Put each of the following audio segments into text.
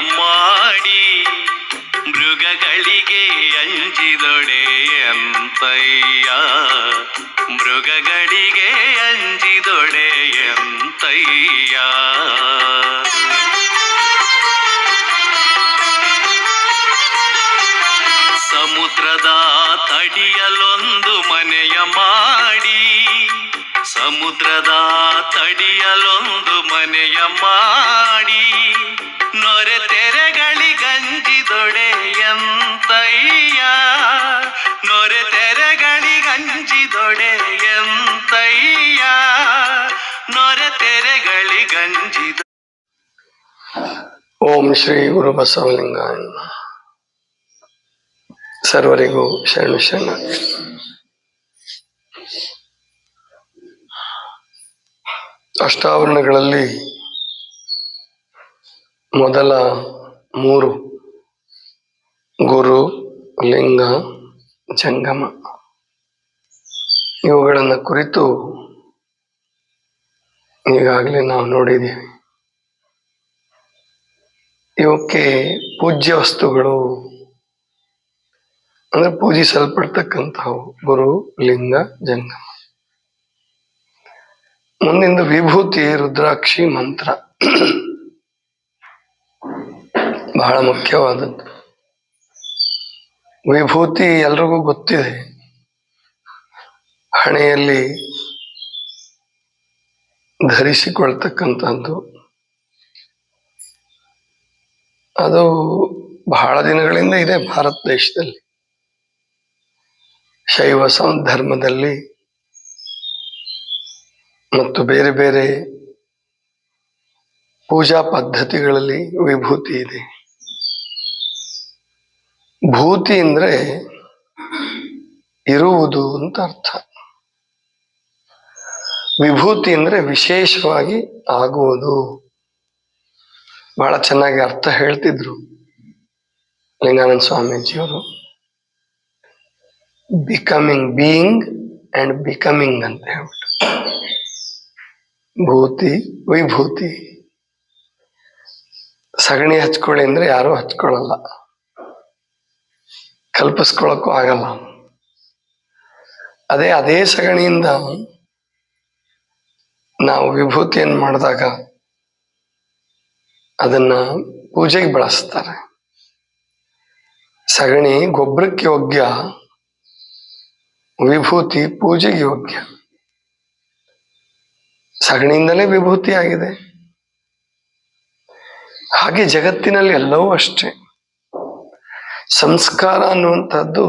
ಮಾಡಿ ಮೃಗಗಳಿಗೆ ಅಂಜಿದೊಡೆ ಎಂತಯ್ಯ? ಮೃಗಗಳಿಗೆ ಅಂಜಿದೊಡೆ ಎಂತಯ್ಯ? ಸಮುದ್ರದ ತಡಿಯಲೊಂದು ಮನೆಯ ಮಾಡಿ, ಸಮುದ್ರದ ತಡಿಯಲೊಂದು ಮನೆಯ ಮಾಡಿ, ನೊರೆ ಓಂ ಶ್ರೀ ಗುರು ಬಸವಲಿಂಗ. ಸರ್ವರಿಗೂ ಶರಣು ಶರಣ ಅಷ್ಟಾವರಣಗಳಲ್ಲಿ ಮೊದಲ ಮೂರು ಗುರು, ಲಿಂಗ, ಜಂಗಮ ಇವುಗಳನ್ನು ಕುರಿತು ಈಗಾಗಲೇ ನಾವು ನೋಡಿದ್ದೀವಿ. ಇವಕ್ಕೆ ಪೂಜ್ಯ ವಸ್ತುಗಳು ಅಂದ್ರೆ ಪೂಜಿಸಲ್ಪಡ್ತಕ್ಕಂಥವು ಗುರು, ಲಿಂಗ ಜಂಗಮ ಮುಂದಿಂದು ವಿಭೂತಿ, ರುದ್ರಾಕ್ಷಿ, ಮಂತ್ರ. ಬಹಳ ಮುಖ್ಯವಾದದ್ದು. ವಿಭೂತಿ ಎಲ್ರಿಗೂ ಗೊತ್ತಿದೆ. ಹಣೆಯಲ್ಲಿ ಧರಿಸಿಕೊಳ್ತಕ್ಕಂಥದ್ದು. ಅದು ಬಹಳ ದಿನಗಳಿಂದ ಇದೆ ಭಾರತ ದೇಶದಲ್ಲಿ. ಶೈವ ಸಂಧರ್ಮದಲ್ಲಿ ಮತ್ತು ಬೇರೆ ಬೇರೆ ಪೂಜಾ ಪದ್ಧತಿಗಳಲ್ಲಿ ವಿಭೂತಿ ಇದೆ. ಭೂತಿ ಅಂದ್ರೆ ಇರುವುದು ಅಂತ ಅರ್ಥ. ವಿಭೂತಿ ಅಂದ್ರೆ ವಿಶೇಷವಾಗಿ ಆಗುವುದು. ಬಹಳ ಚೆನ್ನಾಗಿ ಅರ್ಥ ಹೇಳ್ತಿದ್ರು ಲಿಂಗಾನಂದ ಸ್ವಾಮೀಜಿಯವರು. ಬಿಕಮಿಂಗ್ ಬೀಯಿಂಗ್ ಅಂಡ್ ಬಿಕಮಿಂಗ್ ಅಂತ ಹೇಳ್ಬಿಟ್ಟು. ಭೂತಿ, ವಿಭೂತಿ. ಸಗಣಿ ಹಚ್ಕೊಳ್ಳಿ ಅಂದ್ರೆ ಯಾರು ಹಚ್ಕೊಳ್ಳಲ್ಲ. ಕಲ್ಪಿಸ್ಕೊಳಕ್ಕೂ ಆಗಲ್ಲ. ಅದೇ ಅದೇ ಸಗಣಿಯಿಂದ ನಾವು ವಿಭೂತಿಯನ್ನು ಮಾಡಿದಾಗ ಅದನ್ನ ಪೂಜೆಗೆ ಬಳಸ್ತಾರೆ. ಸಗಣಿ ಗೊಬ್ಬರಕ್ಕೆ ಯೋಗ್ಯ, ವಿಭೂತಿ ಪೂಜೆಗೆ ಯೋಗ್ಯ. ಸಗಣಿಯಿಂದಲೇ ವಿಭೂತಿ ಆಗಿದೆ. ಹಾಗೆ ಜಗತ್ತಿನಲ್ಲಿ ಎಲ್ಲವೂ ಅಷ್ಟೇ. ಸಂಸ್ಕಾರ ಅನ್ನುವಂಥದ್ದು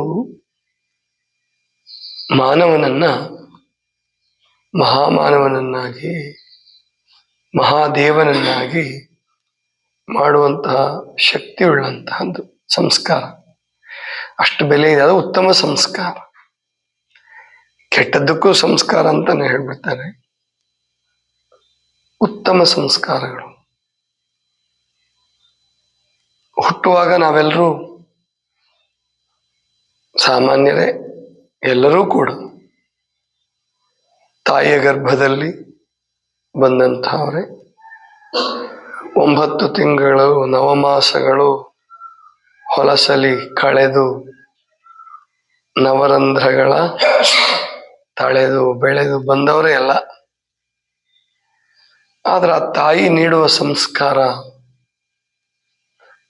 ಮಾನವನನ್ನ ಮಹಾಮಾನವನನ್ನಾಗಿ, ಮಹಾದೇವನನ್ನಾಗಿ ಮಾಡುವಂತಹ ಶಕ್ತಿ ಉಳ್ಳಂತಹದ್ದು ಸಂಸ್ಕಾರ. ಅಷ್ಟು ಬೆಲೆ ಇದೆ. ಅದು ಉತ್ತಮ ಸಂಸ್ಕಾರ. ಕೆಟ್ಟದ್ದಕ್ಕೂ ಸಂಸ್ಕಾರ ಅಂತಾನೆ ಹೇಳ್ಬಿಡ್ತಾರೆ. ಉತ್ತಮ ಸಂಸ್ಕಾರಗಳು. ಹುಟ್ಟುವಾಗ ನಾವೆಲ್ಲರೂ ಸಾಮಾನ್ಯರೇ, ಎಲ್ಲರೂ ಕೂಡ ತಾಯಿಯ ಗರ್ಭದಲ್ಲಿ ಬಂದಂಥವ್ರೆ. ಒಂಬತ್ತು ತಿಂಗಳು, ನವಮಾಸಗಳು ಹೊಲಸಲಿ ಕಳೆದು ನವರಂಧ್ರಗಳ ತಳೆದು ಬೆಳೆದು ಬಂದವರೇ ಅಲ್ಲ. ಆದ್ರೆ ಆ ತಾಯಿ ನೀಡುವ ಸಂಸ್ಕಾರ,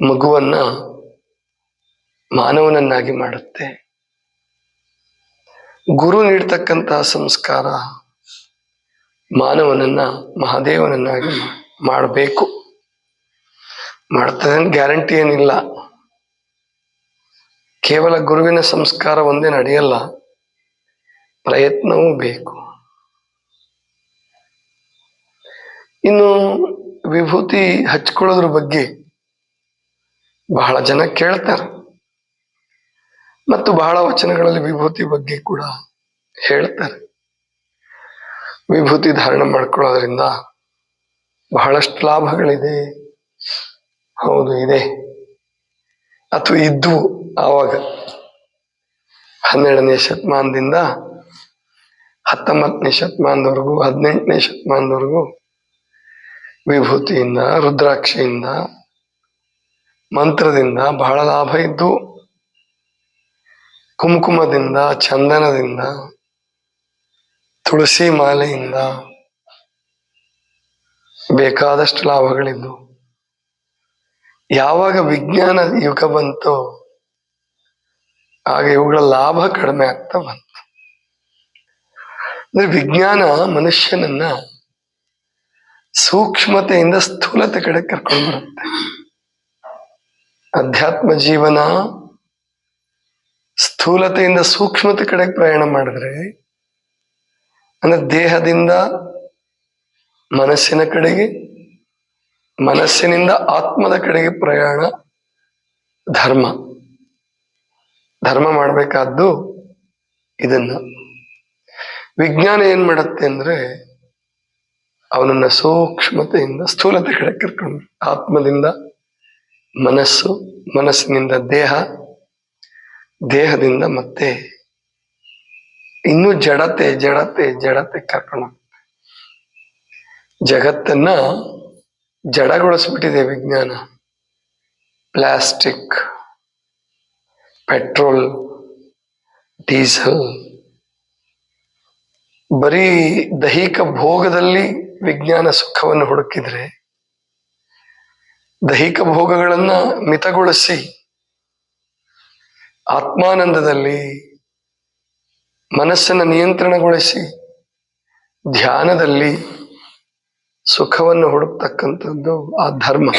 ಮಗುವನ್ನ ಮಾನವನನ್ನಾಗಿ ಮಾಡುತ್ತೆ. ಗುರು ನೀಡ್ತಕ್ಕಂತಹ ಸಂಸ್ಕಾರ ಮಾನವನನ್ನ, ಮಹಾದೇವನನ್ನಾಗಿ ಮಾಡಬೇಕು. ಮಾಡ್ತದೆ ಗ್ಯಾರಂಟಿ ಏನಿಲ್ಲ. ಕೇವಲ ಗುರುವಿನ ಸಂಸ್ಕಾರ ಒಂದೇ ನಡೆಯಲ್ಲ, ಪ್ರಯತ್ನವೂ ಬೇಕು. ಇನ್ನು ವಿಭೂತಿ ಹಚ್ಕೊಳ್ಳೋದ್ರ ಬಗ್ಗೆ ಬಹಳ ಜನ ಕೇಳ್ತಾರೆ. ಮತ್ತು ಬಹಳ ವಚನಗಳಲ್ಲಿ ವಿಭೂತಿ ಬಗ್ಗೆ ಕೂಡ ಹೇಳ್ತಾರೆ. ವಿಭೂತಿ ಧಾರಣ ಮಾಡ್ಕೊಳ್ಳೋದ್ರಿಂದ ಬಹಳಷ್ಟು ಲಾಭಗಳಿದೆ. ಹೌದು, ಇದೆ. ಅಥವಾ ಇದ್ದು ಆವಾಗ ಹನ್ನೆರಡನೇ ಶತಮಾನದಿಂದ ಹತ್ತೊಂಬತ್ತನೇ ಶತಮಾನದವರೆಗೂ, ಹದಿನೆಂಟನೇ ಶತಮಾನದವರೆಗೂ ವಿಭೂತಿಯಿಂದ, ರುದ್ರಾಕ್ಷಿಯಿಂದ, ಮಂತ್ರದಿಂದ ಬಹಳ ಲಾಭ ಇದ್ದು, ಕುಂಕುಮದಿಂದ, ಚಂದನದಿಂದ ತುಳಸಿ ಮಾಲೆಯಿಂದ ಬೇಕಾದಷ್ಟು ಲಾಭಗಳಿದ್ದು, ಯಾವಾಗ ವಿಜ್ಞಾನ ಯುಗ ಬಂತು ಆಗ ಇವುಗಳ ಲಾಭ ಕಡಿಮೆ ಆಗ್ತಾ ಬಂತು. ಅಂದ್ರೆ ವಿಜ್ಞಾನ ಮನುಷ್ಯನನ್ನ ಸೂಕ್ಷ್ಮತೆಯಿಂದ ಸ್ಥೂಲತೆ ಕಡೆ ಕರ್ಕೊಂಡು ಬರುತ್ತೆ. ಅಧ್ಯಾತ್ಮ ಜೀವನ ಸ್ಥೂಲತೆಯಿಂದ ಸೂಕ್ಷ್ಮತೆ ಕಡೆ ಪ್ರಯಾಣ ಮಾಡಿದ್ರೆ ಅಂದ್ರೆ ದೇಹದಿಂದ ಮನಸ್ಸಿನ ಕಡೆಗೆ, ಮನಸ್ಸಿನಿಂದ ಆತ್ಮದ ಕಡೆಗೆ ಪ್ರಯಾಣ ಧರ್ಮ. ಧರ್ಮ ಮಾಡಬೇಕಾದ್ದು ಇದನ್ನ. ವಿಜ್ಞಾನ ಏನ್ ಮಾಡತ್ತೆ ಅಂದ್ರೆ ಅವನನ್ನ ಸೂಕ್ಷ್ಮತೆಯಿಂದ, ಸ್ಥೂಲತೆ ಕಡೆ ಕರ್ಕೊಂಡು, ಆತ್ಮದಿಂದ ಮನಸ್ಸು, ಮನಸ್ಸಿನಿಂದ ದೇಹ, ದೇಹದಿಂದ ಮತ್ತೆ ಇನ್ನೂ ಜಡತೆ ಜಡತೆ ಜಡತೆ ಕರ್ಕೊಂಡು. ಜಗತ್ತನ್ನ ಜಡಗೊಳಿಸ್ಬಿಟ್ಟಿದೆ ವಿಜ್ಞಾನ ಪ್ಲಾಸ್ಟಿಕ್, ಪೆಟ್ರೋಲ್, ಡೀಸೆಲ್ ಬರೀ ದೈಹಿಕ ಭೋಗದಲ್ಲಿ ವಿಜ್ಞಾನ ಸುಖವನ್ನು ಹುಡುಕಿದ್ರೆ, ದೈಹಿಕ ಭೋಗಗಳನ್ನ ಮಿತಗೊಳಿಸಿ, ಆತ್ಮಾನಂದದಲ್ಲಿ ಮನಸ್ಸನ್ನು ನಿಯಂತ್ರಣಗೊಳಿಸಿ ಧ್ಯಾನದಲ್ಲಿ ಸುಖವನ್ನು ಹುಡುಕ್ತಕ್ಕಂಥದ್ದು ಆ ಧರ್ಮ.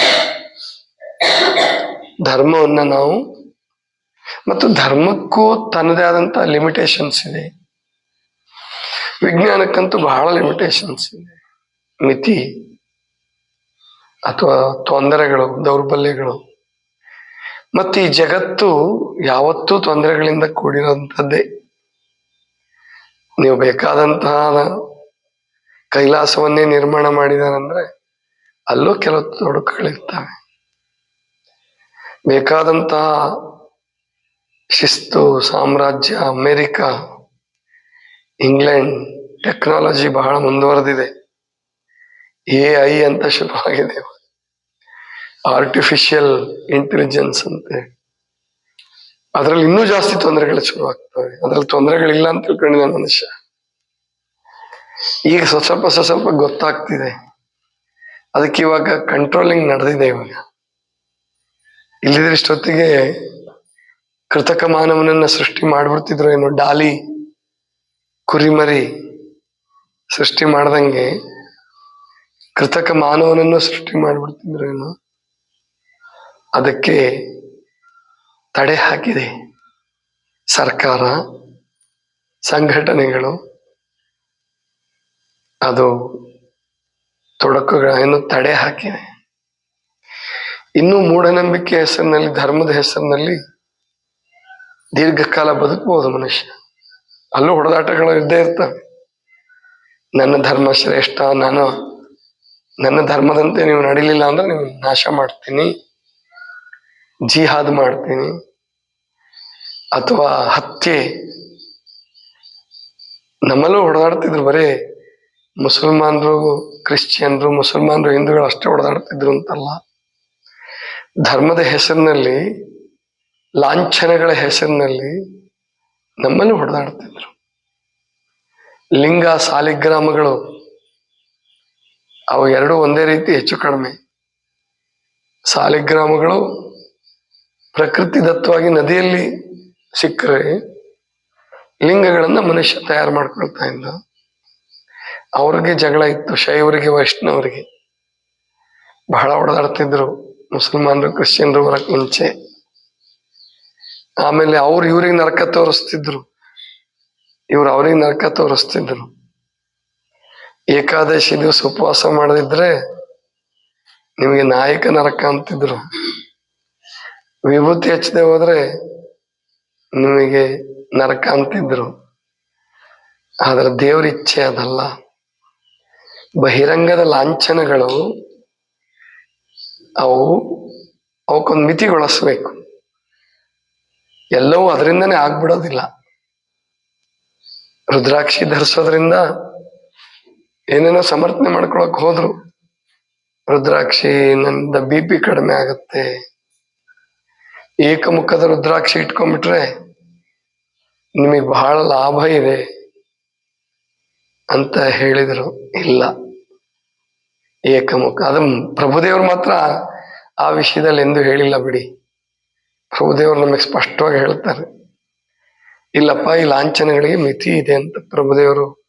ಧರ್ಮವನ್ನ ನಾವು ಮತ್ತು ಧರ್ಮಕ್ಕೂ ತನ್ನದೇ ಆದಂತ ಲಿಮಿಟೇಷನ್ಸ್ ಇದೆ. ವಿಜ್ಞಾನಕ್ಕಂತೂ ಬಹಳ ಲಿಮಿಟೇಷನ್ಸ್ ಇದೆ. ಮಿತಿ ಅಥವಾ ತೊಂದರೆಗಳು, ದೌರ್ಬಲ್ಯಗಳು. ಮತ್ತು ಈ ಜಗತ್ತು ಯಾವತ್ತೂ ತೊಂದರೆಗಳಿಂದ ಕೂಡಿರುವಂಥದ್ದೇ. ನೀವು ಬೇಕಾದಂತಹ ಕೈಲಾಸವನ್ನೇ ನಿರ್ಮಾಣ ಮಾಡಿದಾರಂದ್ರೆ ಅಲ್ಲೂ ಕೆಲವು ತೊಡಕುಗಳಿರ್ತವೆ. ಬೇಕಾದಂತಹ ಶಿಸ್ತು, ಸಾಮ್ರಾಜ್ಯ, ಅಮೆರಿಕ, ಇಂಗ್ಲೆಂಡ್, ಟೆಕ್ನಾಲಜಿ ಬಹಳ ಮುಂದುವರೆದಿದೆ. ಎ ಐ ಅಂತ ಶುರುವಾಗಿದೆ. ಆರ್ಟಿಫಿಷಿಯಲ್ ಇಂಟೆಲಿಜೆನ್ಸ್ ಅಂತೆ ಅದರಲ್ಲಿ ಇನ್ನೂ ಜಾಸ್ತಿ ತೊಂದರೆಗಳು ಶುರುವಾಗ್ತವೆ. ಅದ್ರಲ್ಲಿ ತೊಂದರೆಗಳಿಲ್ಲ ಅಂತ ತಿಳ್ಕೊಂಡಿದ್ದಾನೆ ಮನುಷ್ಯ. ಈಗ ಸ್ವಲ್ಪ ಸ್ವಲ್ಪ ಗೊತ್ತಾಗ್ತಿದೆ. ಅದಕ್ಕೆ ಇವಾಗ ಕಂಟ್ರೋಲಿಂಗ್ ನಡೆದಿದೆ ಇವಾಗ. ಇಲ್ಲಿದ್ರೆ ಇಷ್ಟೊತ್ತಿಗೆ ಕೃತಕ ಮಾನವನನ್ನ ಸೃಷ್ಟಿ ಮಾಡ್ಬಿಡ್ತಿದ್ರು ಏನು ಡಾಲಿ, ಕುರಿಮರಿ ಸೃಷ್ಟಿ ಮಾಡ್ದಂಗೆ ಕೃತಕ ಮಾನವನನ್ನು ಸೃಷ್ಟಿ ಮಾಡ್ಬಿಡ್ತಿದ್ರು ಏನು. ಅದಕ್ಕೆ ತಡೆ ಹಾಕಿದೆ. ಸರ್ಕಾರ, ಸಂಘಟನೆಗಳು, ಅದು ತೊಡಕುಗಳನ್ನು ತಡೆ ಹಾಕಿದೆ ಇನ್ನು ಮೂಢನಂಬಿಕೆ ಹೆಸರಿನಲ್ಲಿ, ಧರ್ಮದ ಹೆಸರಿನಲ್ಲಿ ದೀರ್ಘಕಾಲ ಬದುಕಬಹುದು ಮನುಷ್ಯ. ಅಲ್ಲೂ ಹೊಡೆದಾಟಗಳು ಇದ್ದೇ ಇರ್ತವೆ. ನನ್ನ ಧರ್ಮ ಶ್ರೇಷ್ಠ, ನಾನು, ನನ್ನ ಧರ್ಮದಂತೆ ನೀವು ನಡಿಲಿಲ್ಲ ಅಂದ್ರೆ ನೀವು ನಾಶ ಮಾಡ್ತೀನಿ. ಜಿಹಾದ್ ಮಾಡ್ತೀನಿ. ಅಥವಾ ಹತ್ಯೆ. ನಮ್ಮಲ್ಲೂ ಹೊಡೆದಾಡ್ತಿದ್ರು ಬರೇ ಮುಸಲ್ಮಾನರು, ಕ್ರಿಶ್ಚಿಯನ್ರು, ಮುಸಲ್ಮಾನರು, ಹಿಂದೂಗಳು ಅಷ್ಟೇ ಹೊಡೆದಾಡ್ತಿದ್ರು ಅಂತಲ್ಲ. ಧರ್ಮದ ಹೆಸರಿನಲ್ಲಿ, ಲಾಂಛನಗಳ ಹೆಸರಿನಲ್ಲಿ ನಮ್ಮಲ್ಲೂ ಹೊಡೆದಾಡ್ತಿದ್ರು. ಲಿಂಗ, ಸಾಲಿಗ್ರಾಮಗಳು, ಅವು ಎರಡು ಒಂದೇ ರೀತಿ ಹೆಚ್ಚು ಕಡಿಮೆ. ಸಾಲಿಗ್ರಾಮಗಳು ಪ್ರಕೃತಿ ದತ್ತವಾಗಿ ನದಿಯಲ್ಲಿ ಸಿಕ್ಕರೆ ಲಿಂಗಗಳನ್ನ ಮನುಷ್ಯ ತಯಾರು ಮಾಡ್ಕೊಳ್ತಾ ಇದ್ದ ಅವ್ರಿಗೆ ಜಗಳ ಇತ್ತು, ಶೈವರಿಗೆ, ವೈಷ್ಣವರಿಗೆ. ಬಹಳ ಹೊಡೆದಾಡ್ತಿದ್ರು ಮುಸಲ್ಮಾನರು, ಕ್ರಿಶ್ಚಿಯನ್ರು ಬರಕ್ ಮುಂಚೆ. ಆಮೇಲೆ ಅವ್ರು ಇವ್ರಿಗೆ ನರಕ ತೋರಿಸ್ತಿದ್ರು. ಇವ್ರು ಅವ್ರಿಗೆ ನರಕ ತೋರಿಸ್ತಿದ್ರು. ಏಕಾದಶಿ ದಿವಸ ಉಪವಾಸ ಮಾಡದಿದ್ರೆ ನಿಮಗೆ ನಾಯಕ ನರಕ ಅಂತಿದ್ರು. ವಿಭೂತಿ ಹಚ್ಚದೆ ಹೋದ್ರೆ ನಿಮಗೆ ನರಕ ಅಂತಿದ್ರು. ಆದ್ರೆ ದೇವ್ರ ಇಚ್ಛೆ ಅದಲ್ಲ. ಬಹಿರಂಗದ ಲಾಂಛನಗಳು ಅವು ಅವಕ್ಕೊಂದು ಮಿತಿಗೊಳಿಸ್ಬೇಕು. ಎಲ್ಲವೂ ಅದರಿಂದನೇ ಆಗ್ಬಿಡೋದಿಲ್ಲ. ರುದ್ರಾಕ್ಷಿ ಧರಿಸೋದ್ರಿಂದ ಏನೇನೋ ಸಮರ್ಥನೆ ಮಾಡ್ಕೊಳಕ್ ಹೋದ್ರು. ರುದ್ರಾಕ್ಷಿ ನಂದ ಬಿ ಪಿ ಕಡಿಮೆ ಆಗುತ್ತೆ. ಏಕಮುಖದ ರುದ್ರಾಕ್ಷಿ ಇಟ್ಕೊಂಡ್ಬಿಟ್ರೆ ನಿಮಗೆ ಬಹಳ ಲಾಭ ಇದೆ ಅಂತ ಹೇಳಿದರು. ಇಲ್ಲ. ಏಕಮುಖ. ಅದು ಪ್ರಭುದೇವರು ಮಾತ್ರ ಆ ವಿಷಯದಲ್ಲಿ ಎಂದು ಹೇಳಿಲ್ಲ ಬಿಡಿ. ಪ್ರಭುದೇವರು ನಮಗೆ ಸ್ಪಷ್ಟವಾಗಿ ಹೇಳ್ತಾರೆ. ಇಲ್ಲಪ್ಪ, ಈ ಲಾಂಛನಗಳಿಗೆ ಮಿತಿ ಇದೆ ಅಂತ ಪ್ರಭುದೇವರು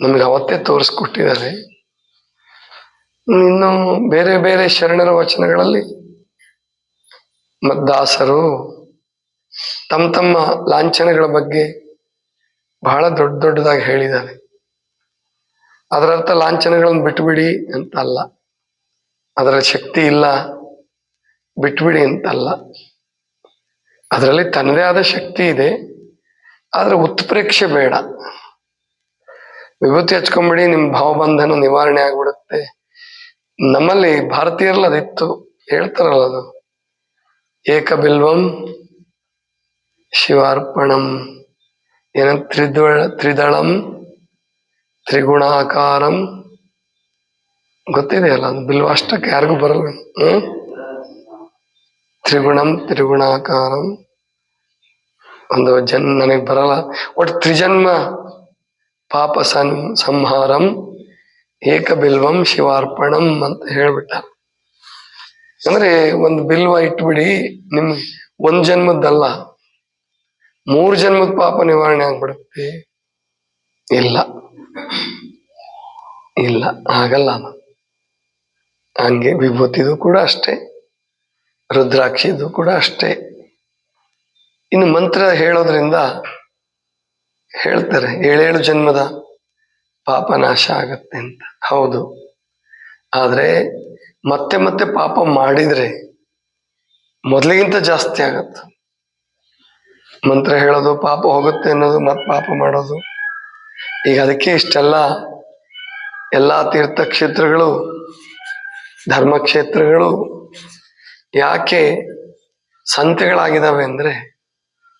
ನಮಗೆ ಅವತ್ತೇ ತೋರಿಸ್ಕೊಟ್ಟಿದ್ದಾರೆ. ಇನ್ನು ಬೇರೆ ಬೇರೆ ಶರಣರ ವಚನಗಳಲ್ಲಿ ಮದ್ದಾಸರು ತಮ್ಮ ತಮ್ಮ ಲಾಂಛನಗಳ ಬಗ್ಗೆ ಬಹಳ ದೊಡ್ಡ ದೊಡ್ಡದಾಗಿ ಹೇಳಿದ್ದಾರೆ. ಅದರರ್ಥ ಲಾಂಛನಗಳನ್ನು ಬಿಟ್ಬಿಡಿ ಅಂತ ಅಲ್ಲ ಅದರ ಶಕ್ತಿ ಇಲ್ಲ, ಬಿಟ್ಬಿಡಿ ಅಂತಲ್ಲ. ಅದರಲ್ಲಿ ತನ್ನದೇ ಆದ ಶಕ್ತಿ ಇದೆ, ಆದ್ರೆ ಉತ್ಪ್ರೇಕ್ಷೆ ಬೇಡ. ವಿಭೂತಿ ಹಚ್ಕೊಂಬಿಡಿ, ನಿಮ್ಮ ಭಾವಬಂಧನ ನಿವಾರಣೆ ಆಗ್ಬಿಡುತ್ತೆ. ನಮ್ಮಲ್ಲಿ ಭಾರತೀಯರಲ್ಲಿ ಅದಿತ್ತು, ಹೇಳ್ತಾರಲ್ಲ ಅದು. ಏಕಬಿಲ್ವಂ ಶಿವಾರ್ಪಣಂ ಏನ ತ್ರಿದ್ವಳ ತ್ರಿದಳಂ ತ್ರಿಗುಣಾಕಾರಂ ಗೊತ್ತಿದೆಯಲ್ಲ ಅದು ಬಿಲ್ವಾಷ್ಟಕ್ಕೆ ಯಾರಿಗೂ ಬರಲ್ಲ. ಹ್ಮ್? ತ್ರಿಗುಣಂ ತ್ರಿಗುಣಾಕಾರಂ. ಒಂದು ಜನ್ ನನಗೆ ಬರಲ್ಲ. ಒಟ್ಟು ತ್ರಿಜನ್ಮ ಪಾಪ ಸನ್ ಸಂಹಾರಂ ಏಕಬಿಲ್ವಂ ಶಿವಾರ್ಪಣಂ ಅಂತ ಹೇಳ್ಬಿಟ್ಟ. ಅಂದ್ರೆ ಒಂದು ಬಿಲ್ವ ಇಟ್ಬಿಡಿ, ನಿಮ್ ಒಂದ್ ಜನ್ಮದ್ದಲ್ಲ, ಮೂರ್ ಜನ್ಮದ ಪಾಪ ನಿವಾರಣೆ ಆಗ್ಬಿಡುತ್ತೆ. ಇಲ್ಲ. ಇಲ್ಲ, ಆಗಲ್ಲ ಹಂಗೆ ವಿಭೂತಿದು ಕೂಡ ಅಷ್ಟೇ, ರುದ್ರಾಕ್ಷಿದು ಕೂಡ ಅಷ್ಟೇ. ಇನ್ನು ಮಂತ್ರ ಹೇಳೋದ್ರಿಂದ ಹೇಳ್ತಾರೆ, ಏಳೇಳು ಜನ್ಮದ ಪಾಪ ನಾಶ ಆಗತ್ತೆ ಅಂತ. ಹೌದು. ಆದ್ರೆ ಮತ್ತೆ ಮತ್ತೆ ಪಾಪ ಮಾಡಿದ್ರೆ ಮೊದಲಿಗಿಂತ ಜಾಸ್ತಿ ಆಗತ್ತೆ. ಮಂತ್ರ ಹೇಳೋದು, ಪಾಪ ಹೋಗುತ್ತೆ ಅನ್ನೋದು ಮತ್ತೆ ಪಾಪ ಮಾಡೋದು. ಈಗ ಅದಕ್ಕೆ ಇಷ್ಟೆಲ್ಲ ಎಲ್ಲಾ ತೀರ್ಥಕ್ಷೇತ್ರಗಳು, ಧರ್ಮಕ್ಷೇತ್ರಗಳು ಯಾಕೆ ಸಂತೆಗಳಾಗಿದ್ದಾವೆ ಅಂದರೆ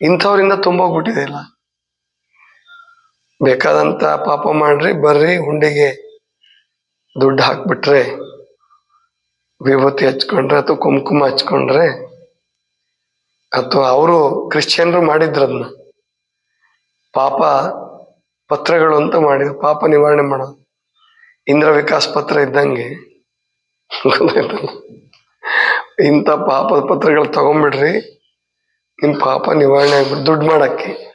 ಇಂಥವ್ರಿಂದ ತುಂಬೋಗ್ಬಿಟ್ಟಿದೆ ಇಲ್ಲ ಬೇಕಾದಂತ ಪಾಪ ಮಾಡ್ರಿ, ಬರ್ರಿ, ಹುಂಡಿಗೆ ದುಡ್ಡು ಹಾಕ್ಬಿಟ್ರೆ ವಿಭೂತಿ ಹಚ್ಕೊಂಡ್ರೆ ಅಥವಾ ಕುಂಕುಮ ಹಚ್ಕೊಂಡ್ರೆ ಅಥವಾ ಅವರು ಕ್ರಿಶ್ಚಿಯನ್ರು ಮಾಡಿದ್ರು ಅದನ್ನ ಪಾಪ ಪತ್ರಗಳು ಅಂತ ಮಾಡಿದ್ರು, ಪಾಪ ನಿವಾರಣೆ ಮಾಡೋದು ಇಂದ್ರ ವಿಕಾಸ್ ಪತ್ರ ಇದ್ದಂಗೆ. ಇಂಥ ಪಾಪದ ಪತ್ರಗಳು ತಗೊಂಡ್ಬಿಡ್ರಿ ನಿಮ್ಮ ಪಾಪ ನಿವಾರಣೆ ಆಗ್ಬಿಟ್ಟು ದುಡ್ಡು ಮಾಡಕ್ಕೆ.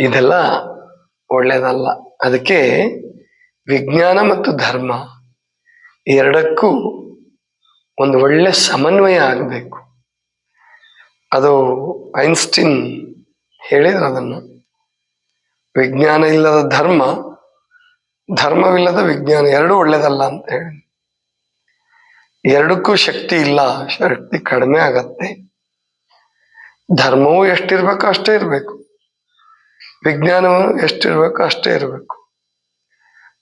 ಇದೆಲ್ಲ ಒಳ್ಳೇದಲ್ಲ. ಅದಕ್ಕೆ ವಿಜ್ಞಾನ ಮತ್ತು ಧರ್ಮ. ಎರಡಕ್ಕೂ ಒಂದು ಒಳ್ಳೆ ಸಮನ್ವಯ ಆಗಬೇಕು. ಅದು ಐನ್ಸ್ಟೀನ್ ಹೇಳಿದ್ರು ಅದನ್ನು. ವಿಜ್ಞಾನ ಇಲ್ಲದ ಧರ್ಮ, ಧರ್ಮವಿಲ್ಲದ ವಿಜ್ಞಾನ ಎರಡೂ ಒಳ್ಳೇದಲ್ಲ ಅಂತ ಹೇಳಿ. ಎರಡಕ್ಕೂ ಶಕ್ತಿ ಇಲ್ಲ, ಶಕ್ತಿ ಕಡಿಮೆ ಆಗತ್ತೆ. ಧರ್ಮವು ಎಷ್ಟಿರ್ಬೇಕು ಅಷ್ಟೇ ಇರಬೇಕು. ವಿಜ್ಞಾನವು ಎಷ್ಟಿರ್ಬೇಕು ಅಷ್ಟೇ ಇರಬೇಕು.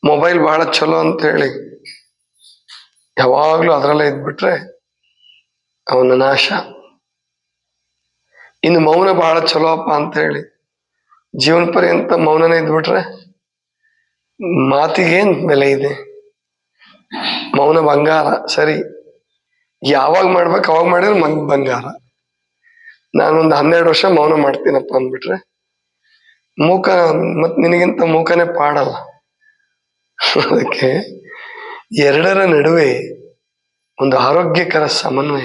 ಮೊಬೈಲ್ ಬಹಳ ಚಲೋ ಅಂತ ಹೇಳಿ ಯಾವಾಗ್ಲೂ ಅದರಲ್ಲೇ ಇದ್ಬಿಟ್ರೆ ಅವನ ನಾಶ. ಇನ್ನು ಮೌನ ಬಹಳ ಚಲೋಪ್ಪ ಅಂತ ಹೇಳಿ. ಜೀವನ ಪರ್ಯಂತ ಮೌನನೇ ಇದ್ಬಿಟ್ರೆ ಮಾತಿಗೇನ್ ಬೆಲೆ ಇದೆ? ಮೌನ ಬಂಗಾರ, ಸರಿ. ಯಾವಾಗ ಮಾಡ್ಬೇಕು, ಅವಾಗ ಮಾಡಿದ್ರೆ ಮಂಗ್ ಬಂಗಾರ. ನಾನೊಂದು ಹನ್ನೆರಡು ವರ್ಷ ಮೌನ ಮಾಡ್ತೀನಪ್ಪ ಅಂದ್ಬಿಟ್ರೆ ಮೂಕ ಮತ್ ನಿನಗಿಂತ ಮೂಕನೇ ಪಾಡಲ್ಲ. ಅದಕ್ಕೆ ಎರಡರ ನಡುವೆ ಒಂದು ಆರೋಗ್ಯಕರ ಸಮನ್ವಯ.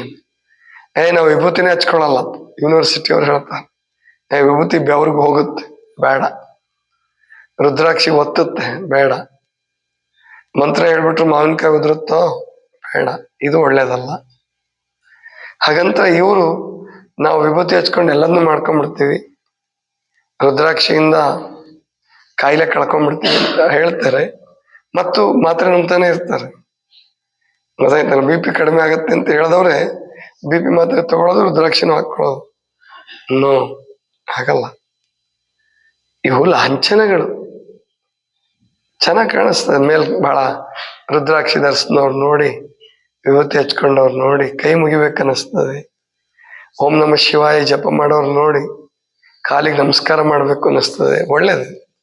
ಏ, ನಾವು ವಿಭೂತಿನೇ ಹಚ್ಕೊಳಲ್ಲ ಯೂನಿವರ್ಸಿಟಿ ಅವ್ರು ಹೇಳ್ತಾರೆ. ಏ, ವಿಭೂತಿ ಬೆವ್ರಿಗೆ ಹೋಗುತ್ತೆ. ಬೇಡ. ರುದ್ರಾಕ್ಷಿ ಒತ್ತುತ್ತೆ. ಬೇಡ. ಮಂತ್ರ ಹೇಳ್ಬಿಟ್ರು ಮಾವಿನಕಾಯಿ ಉದುರುತ್ತೋ? ಬೇಡ. ಇದು ಒಳ್ಳೇದಲ್ಲ. ಹಾಗಂತ ಇವರು ನಾವು ವಿಭೂತಿ ಹಚ್ಕೊಂಡು ಎಲ್ಲದನ್ನೂ ಮಾಡ್ಕೊಂಡ್ಬಿಡ್ತೀವಿ ರುದ್ರಾಕ್ಷಿಯಿಂದ ಕಾಯಿಲೆ ಕಳ್ಕೊಂಡ್ಬಿಡ್ತೀವಿ ಅಂತ ಹೇಳ್ತಾರೆ. ಮತ್ತು ಮಾತ್ರೆ ನಂಬ್ತಾನೆ ಇರ್ತಾರೆ. ಗೊತ್ತಾಯ್ತಲ್ಲ ಬಿ ಪಿ ಕಡಿಮೆ ಆಗತ್ತೆ ಅಂತ ಹೇಳಿದವ್ರೆ ಬಿ ಪಿ ಮಾತ್ರೆ ತಗೊಳ್ಳೋದು ರುದ್ರಾಕ್ಷಿನೂ ಹಾಕೊಳ್ಳೋದು ನೋ, ಹಾಗಲ್ಲ. ಇವು ಲಾಂಛನಗಳು ಚೆನ್ನಾಗಿ ಕಾಣಿಸ್ತದೆ ಮೇಲ್ ಬಹಳ ರುದ್ರಾಕ್ಷಿ ಧರಿಸಿದವ್ರು ನೋಡಿ ವಿಭೂತಿ ಹಚ್ಕೊಂಡವ್ರು ನೋಡಿ, ಕೈ ಮುಗಿಬೇಕನ್ನಿಸ್ತದೆ. ಓಂ ನಮ ಶಿವಾಯ, ಜಪ ಮಾಡೋರು ನೋಡಿ, ಕಾಲಿಗೆ ನಮಸ್ಕಾರ ಮಾಡಬೇಕು ಅನ್ನಿಸ್ತದೆ. ಒಳ್ಳೇದು.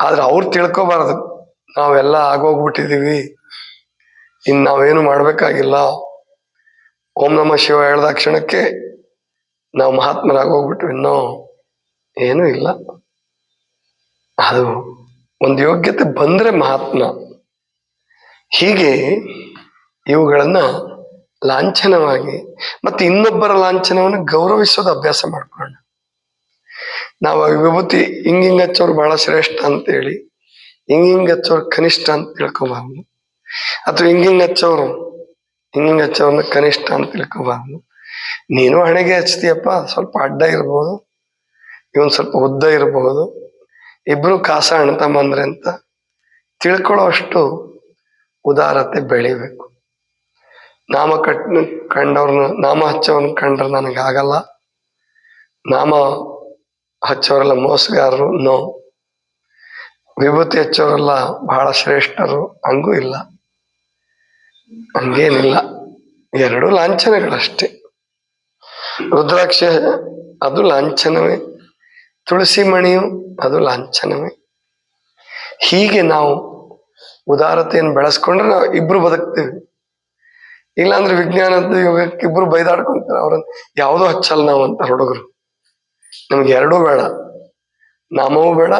ಆದ್ರೆ ಅವ್ರು ತಿಳ್ಕೊಬಾರದು. ನಾವೆಲ್ಲ ಆಗೋಗ್ಬಿಟ್ಟಿದೀವಿ. ಇನ್ನು ನಾವೇನು ಮಾಡ್ಬೇಕಾಗಿಲ್ಲ. ಓಂ ನಮ ಶಿವ ಹೇಳ್ದ ಕ್ಷಣಕ್ಕೆ ನಾವು ಮಹಾತ್ಮರಾಗೋಗ್ಬಿಟ್ವಿ. ಇನ್ನೂ ಏನೂ ಇಲ್ಲ. ಅದು ಒಂದು ಯೋಗ್ಯತೆ ಬಂದ್ರೆ ಮಹಾತ್ಮ. ಹೀಗೆ ಇವುಗಳನ್ನ ಲಾಂಛನವಾಗಿ ಮತ್ತೆ ಇನ್ನೊಬ್ಬರ ಲಾಂಛನವನ್ನು ಗೌರವಿಸೋದು ಅಭ್ಯಾಸ ಮಾಡ್ಕೊಳ್ಳೋಣ. ನಾವು ವಿಭೂತಿ ಹಿಂಗಿಂಗ್ ಹಿಂಗ್ ಹಚ್ಚೋರು ಬಹಳ ಶ್ರೇಷ್ಠ ಅಂತೇಳಿ ಹಿಂಗ್ ಹಿಂಗ್ ಹಚ್ಚೋರು ಕನಿಷ್ಠ ಅಂತ ತಿಳ್ಕೊಬಾರ್ದು. ಅಥವಾ ಹಿಂಗಿಂಗ್ ಹಿಂಗ್ ಹಚ್ಚೋರು ಹಿಂಗ್ ಹಿಂಗ್ ಹಚ್ಚೋರ್ನ ಕನಿಷ್ಠ ಅಂತ ತಿಳ್ಕೊಬಾರ್ದು. ನೀನು ಹಣೆಗೆ ಹಚ್ತೀಯಪ್ಪ, ಸ್ವಲ್ಪ ಅಡ್ಡ ಇರ್ಬೋದು, ಇವನ್ ಸ್ವಲ್ಪ ಉದ್ದ ಇರಬಹುದು ಇಬ್ರು ಕಾಸ ಅಣ್ತಂಬಂದ್ರೆ ಅಂತ ತಿಳ್ಕೊಳ್ಳೋ ಅಷ್ಟು ಉದಾರತೆ ಬೆಳಿಬೇಕು. ನಾಮ ಕಟ್ ಕಂಡವ್ರನ್ನ ನಾಮ ಹಚ್ಚೋರ್ನ ಕಂಡ್ರೆ ನನಗಾಗಲ್ಲ. ನಾಮ ಹಚ್ಚೋರೆಲ್ಲ ಮೋಸಗಾರರು, ನೋ. ವಿಭೂತಿ ಹೆಚ್ಚೋರೆಲ್ಲ ಬಹಳ ಶ್ರೇಷ್ಠರು, ಹಂಗೂ ಇಲ್ಲ. ಹಂಗೇನಿಲ್ಲ. ಎರಡು ಲಾಂಛನಗಳಷ್ಟೇ. ರುದ್ರಾಕ್ಷ ಅದು ಲಾಂಛನವೇ. ತುಳಸಿ ಮಣಿಯು ಅದು ಲಾಂಛನವೇ. ಹೀಗೆ ನಾವು ಉದಾರತೆಯನ್ನು ಬೆಳೆಸ್ಕೊಂಡ್ರೆ ನಾವು ಇಬ್ರು ಬದುಕ್ತೀವಿ. ಇಲ್ಲಾಂದ್ರೆ ವಿಜ್ಞಾನದ ಯುಗಕ್ಕೆ ಇಬ್ರು ಬೈದಾಡ್ಕೊಂತಾರೆ. ಅವ್ರನ್ನ ಯಾವುದೋ ಹಚ್ಚಲ್ಲ ನಾವು ಅಂತ ಹುಡುಗರು. ನಮ್ಗೆ ಎರಡೂ ಬೇಡ. ನಾಮವೂ ಬೇಡ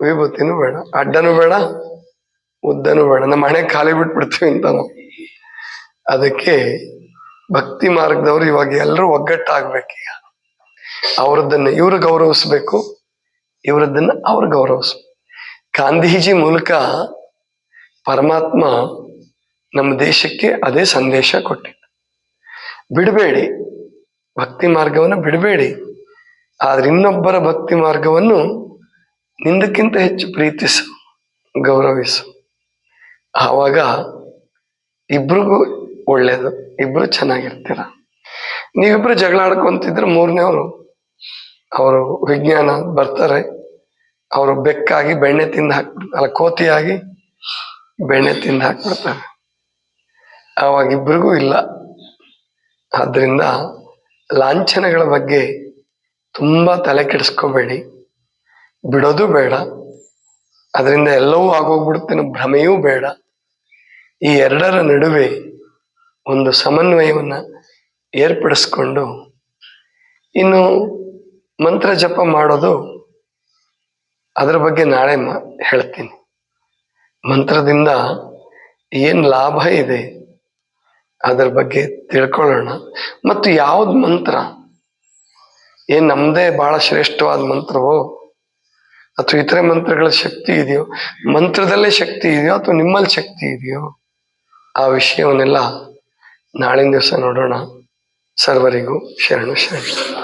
ವಿಭೂತಿನೂ ಬೇಡ, ಅಡ್ಡನೂ ಬೇಡ, ಉದ್ದನೂ ಬೇಡ. ನಮ್ಮ ಹಣೆ ಖಾಲಿ ಬಿಟ್ಬಿಡ್ತೀವಿ ಅಂತ ನಾವು. ಅದಕ್ಕೆ ಭಕ್ತಿ ಮಾರ್ಗದವ್ರು ಇವಾಗ ಎಲ್ಲರೂ ಒಗ್ಗಟ್ಟಾಗ್ಬೇಕೀಗ. ಅವ್ರದ್ದನ್ನ ಇವ್ರು ಗೌರವಿಸ್ಬೇಕು, ಇವರದ್ದನ್ನ ಅವ್ರು ಗೌರವಿಸ್ಬೇಕು. ಗಾಂಧೀಜಿ ಮೂಲಕ ಪರಮಾತ್ಮ ನಮ್ಮ ದೇಶಕ್ಕೆ ಅದೇ ಸಂದೇಶ ಕೊಟ್ಟಿದ್ದ. ಬಿಡಬೇಡಿ, ಭಕ್ತಿ ಮಾರ್ಗವನ್ನು ಬಿಡಬೇಡಿ. ಆದ್ರೆ ಇನ್ನೊಬ್ಬರ ಭಕ್ತಿ ಮಾರ್ಗವನ್ನು ನಿಂದಕ್ಕಿಂತ ಹೆಚ್ಚು ಪ್ರೀತಿಸು, ಗೌರವಿಸು. ಆವಾಗ ಇಬ್ರಿಗೂ ಒಳ್ಳೇದು, ಇಬ್ರು ಚೆನ್ನಾಗಿರ್ತೀರ. ನೀವಿಬ್ರು ಜಗಳ ಆಡ್ಕೊಂತಿದ್ರೆ ಮೂರನೇವರು ಅವರು ವಿಜ್ಞಾನ ಬರ್ತಾರೆ. ಅವರು ಬೆಕ್ಕಾಗಿ ಬೆಣ್ಣೆ ತಿಂದು ಹಾಕ್ಬಿಡ್ತಾರೆ. ಅಲ್ಲ, ಕೋತಿಯಾಗಿ ಬೆಣ್ಣೆ ತಿಂದು ಹಾಕ್ಬಿಡ್ತಾರೆ. ಆವಾಗ ಇಬ್ರಿಗೂ ಇಲ್ಲ. ಆದ್ರಿಂದ ಲಾಂಛನಗಳ ಬಗ್ಗೆ ತುಂಬಾ ತಲೆ ಕೆಡಿಸ್ಕೋಬೇಡಿ. ಬಿಡೋದು ಬೇಡ. ಅದರಿಂದ ಎಲ್ಲವೂ ಆಗೋಗ್ಬಿಡುತ್ತೆ ಭ್ರಮೆಯೂ ಬೇಡ. ಈ ಎರಡರ ನಡುವೆ ಒಂದು ಸಮನ್ವಯವನ್ನ ಏರ್ಪಡಿಸ್ಕೊಂಡು ಇನ್ನು ಮಂತ್ರ ಜಪ ಮಾಡೋದು ಅದರ ಬಗ್ಗೆ ನಾಳೆ ಮಾ- ಹೇಳ್ತೀನಿ. ಮಂತ್ರದಿಂದ ಏನು ಲಾಭ ಇದೆ ಅದರ ಬಗ್ಗೆ ತಿಳ್ಕೊಳ್ಳೋಣ. ಮತ್ತು ಯಾವ್ದು ಮಂತ್ರ? ಏನು ನಮ್ದೇ ಬಹಳ ಶ್ರೇಷ್ಠವಾದ ಮಂತ್ರವೋ ಅಥವಾ ಇತರೆ ಮಂತ್ರಗಳ ಶಕ್ತಿ ಇದೆಯೋ, ಮಂತ್ರದಲ್ಲೇ ಶಕ್ತಿ ಇದೆಯೋ ಅಥವಾ ನಿಮ್ಮಲ್ಲಿ ಶಕ್ತಿ ಇದೆಯೋ, ಆ ವಿಷಯವನ್ನೆಲ್ಲ ನಾಳಿನ ದಿವಸ ನೋಡೋಣ. ಸರ್ವರಿಗೂ ಶರಣು ಶರಣ.